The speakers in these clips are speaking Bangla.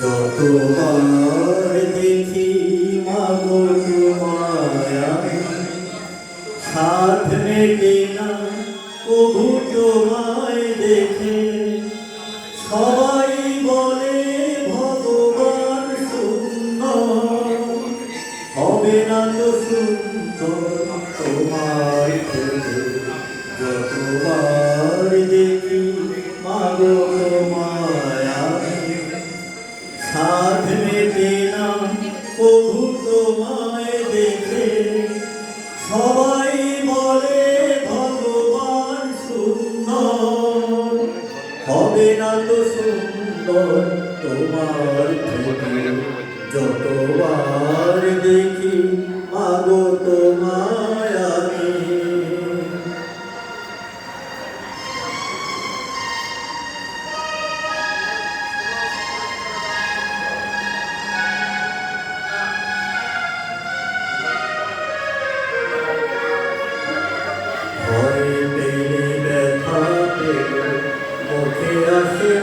যতবার দেখি মাগো তোমায় সাধ মেটে না, কবু তোমায় দেখে। সবাই বলে, ভগবান হবে না তো না তো সুন্দর তোমার আসে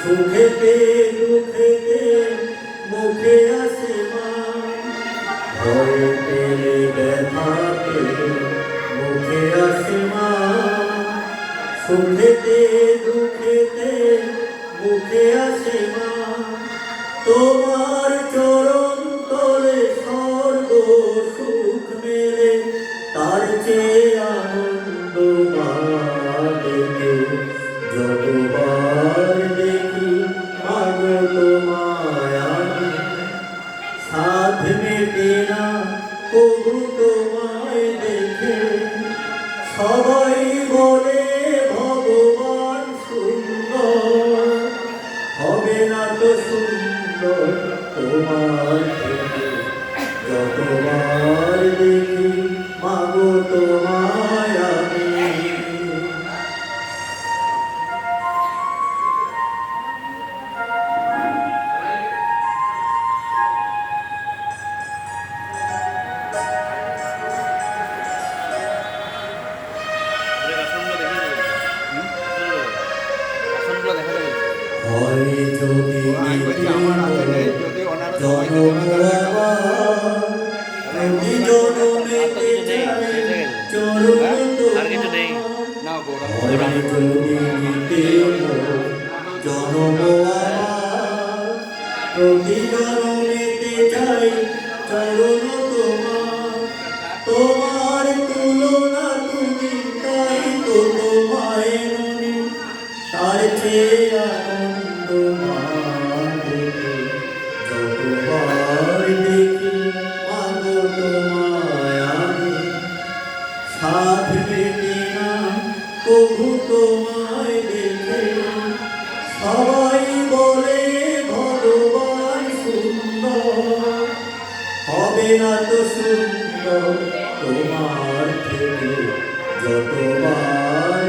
সুখেতে মুখে মুখে আসে সুখেতে মুখে তোমার চরণ তলে স্বর্গ সুখ মেলে, তার চেয়ে uma হয় যদি আর কিছু নেই তোমার না পেতে না কবু তোমায় দেখে সবাই বলে, ভগবান সুন্দর। হবে তো সুন্দর তোমার থেকে, যতবার